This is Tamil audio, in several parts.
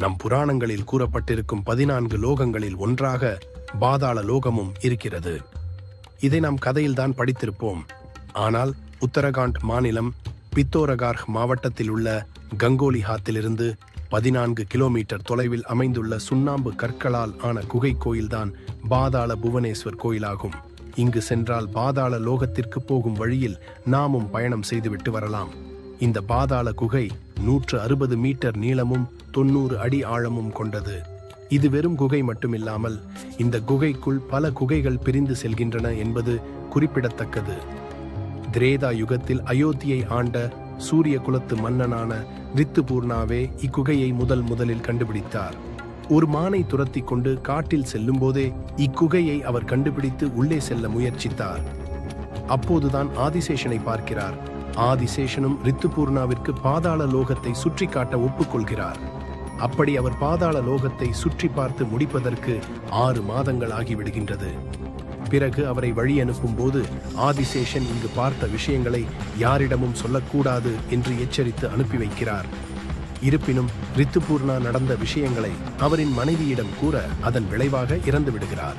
நம் புராணங்களில் கூறப்பட்டிருக்கும் பதினான்கு லோகங்களில் ஒன்றாக பாதாள லோகமும் இருக்கிறது. இதை நாம் கதையில்தான் படித்திருப்போம். ஆனால் உத்தரகாண்ட் மாநிலம் பித்தோரகார்ஹ் மாவட்டத்தில் உள்ள கங்கோலிஹாத்திலிருந்து பதினான்கு கிலோமீட்டர் தொலைவில் அமைந்துள்ள சுண்ணாம்பு கற்களால் ஆன குகை கோயில்தான் பாதாள புவனேஸ்வர் கோயிலாகும். இங்கு சென்றால் பாதாள லோகத்திற்கு போகும் வழியில் நாமும் பயணம் செய்துவிட்டு வரலாம். இந்த பாதாள குகை நூற்று அறுபது மீட்டர் நீளமும் தொண்ணூறு அடி ஆழமும் கொண்டது. இது வெறும் குகை மட்டுமில்லாமல் இந்த குகைக்குள் பல குகைகள் பிரிந்து செல்கின்றன என்பது குறிப்பிடத்தக்கது. திரேதா யுகத்தில் அயோத்தியை ஆண்ட சூரிய குலத்து மன்னனான ரித்துபூர்ணாவே இக்குகையை முதல் முதலில் கண்டுபிடித்தார். ஒரு மானை துரத்தி கொண்டு காட்டில் செல்லும்போதே இக்குகையை அவர் கண்டுபிடித்து உள்ளே செல்ல முயற்சித்தார். அப்போதுதான் ஆதிசேஷனை பார்க்கிறார். ஆதிசேஷனும் ரித்துபூர்ணாவிற்கு பாதாள லோகத்தை சுற்றி காட்ட ஒப்புக்கொள்கிறார். அப்படி அவர் பாதாள லோகத்தை சுற்றி பார்த்து முடிப்பதற்கு ஆறு மாதங்கள் ஆகிவிடுகின்றது. பிறகு அவரை வழி அனுப்பும் போது ஆதிசேஷன் இங்கு பார்த்த விஷயங்களை யாரிடமும் சொல்லக்கூடாது என்று எச்சரித்து அனுப்பி வைக்கிறார். இருப்பினும் ரித்துபூர்ணா நடந்த விஷயங்களை அவரின் மனைவியிடம் கூற அதன் விளைவாக இறந்து விடுகிறார்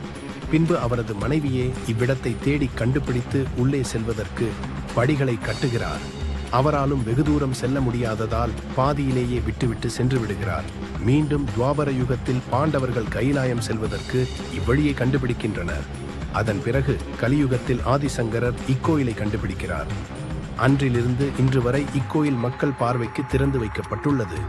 பின்பு அவரது மனைவியே இவ்விடத்தை தேடி கண்டுபிடித்து உள்ளே செல்வதற்கு படிகளை கட்டுகிறார். அவராலும் வெகு தூரம் செல்ல முடியாததால் பாதியிலேயே விட்டுவிட்டு சென்று விடுகிறார் மீண்டும் துவாபர யுகத்தில் பாண்டவர்கள் கைலாயம் செல்வதற்கு இவ்வழியை கண்டுபிடிக்கின்றனர். அதன் பிறகு கலியுகத்தில் ஆதிசங்கரர் இக்கோயிலை கண்டுபிடிக்கிறார். அன்றிலிருந்து இன்று வரை இக்கோயில் மக்கள் பார்வைக்கு திறந்து வைக்கப்பட்டுள்ளது.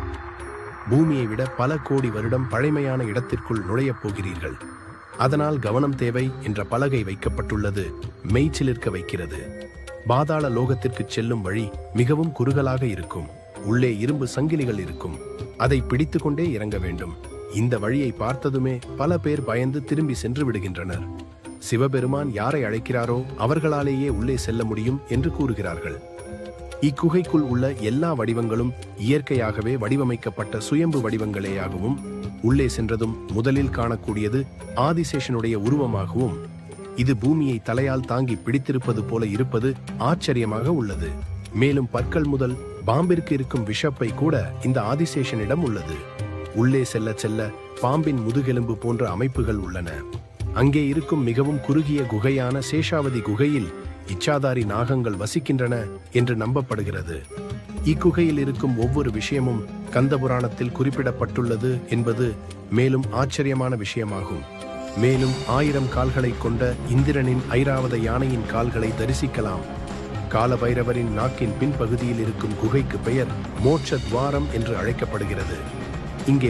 பூமியை விட பல கோடி வருடம் பழைமையான இடத்திற்குள் நுழையப் போகிறீர்கள். அதனால் கவனம் தேவை என்ற பலகை வைக்கப்பட்டுள்ளது. மெய்ச்சிலிருக்க வைக்கிறது. பாதாள லோகத்திற்கு செல்லும் வழி மிகவும் குறுகலாக இருக்கும். உள்ளே இரும்பு சங்கிலிகள் இருக்கும். அதை பிடித்துக்கொண்டே இறங்க வேண்டும். இந்த வழியை பார்த்ததுமே பல பேர் பயந்து திரும்பி சென்று விடுகின்றனர். சிவபெருமான் யாரை அழைக்கிறாரோ அவர்களாலேயே உள்ளே செல்ல முடியும் என்று கூறுகிறார்கள். இக்குகைக்குள் உள்ள எல்லா வடிவங்களும் இயற்கையாகவே வடிவமைக்கப்பட்ட சுயம்பு வடிவங்களேயாகவும் உள்ளே சென்றதும் முதலில் காணக்கூடியது ஆதிசேஷனுடைய உருவமாகவும் இது பூமியை தலையால் தாங்கி பிடித்திருப்பது போல இருப்பது ஆச்சரியமாக உள்ளது. மேலும் பற்கள் முதல் பாம்பிற்கு இருக்கும் விஷப்பை கூட இந்த ஆதிசேஷனிடம் உள்ளது. உள்ளே செல்ல செல்ல பாம்பின் முதுகெலும்பு போன்ற அமைப்புகள் உள்ளன. அங்கே இருக்கும் மிகவும் குறுகிய குகையான சேஷாவதி குகையில் இச்சாதாரி நாகங்கள் வசிக்கின்றன என்று நம்பப்படுகிறது. இக்குகையில் இருக்கும் ஒவ்வொரு விஷயமும் கந்தபுராணத்தில் குறிப்பிடப்பட்டுள்ளது என்பது மேலும் ஆச்சரியமான விஷயமாகும். மேலும் ஆயிரம் கால்களை கொண்ட இந்திரனின் ஐராவத யானையின் கால்களை தரிசிக்கலாம். காலபைரவரின் நாக்கின் பின்பகுதியில் இருக்கும் குகைக்கு பெயர் மோட்ச துவாரம் என்று அழைக்கப்படுகிறது. இங்கே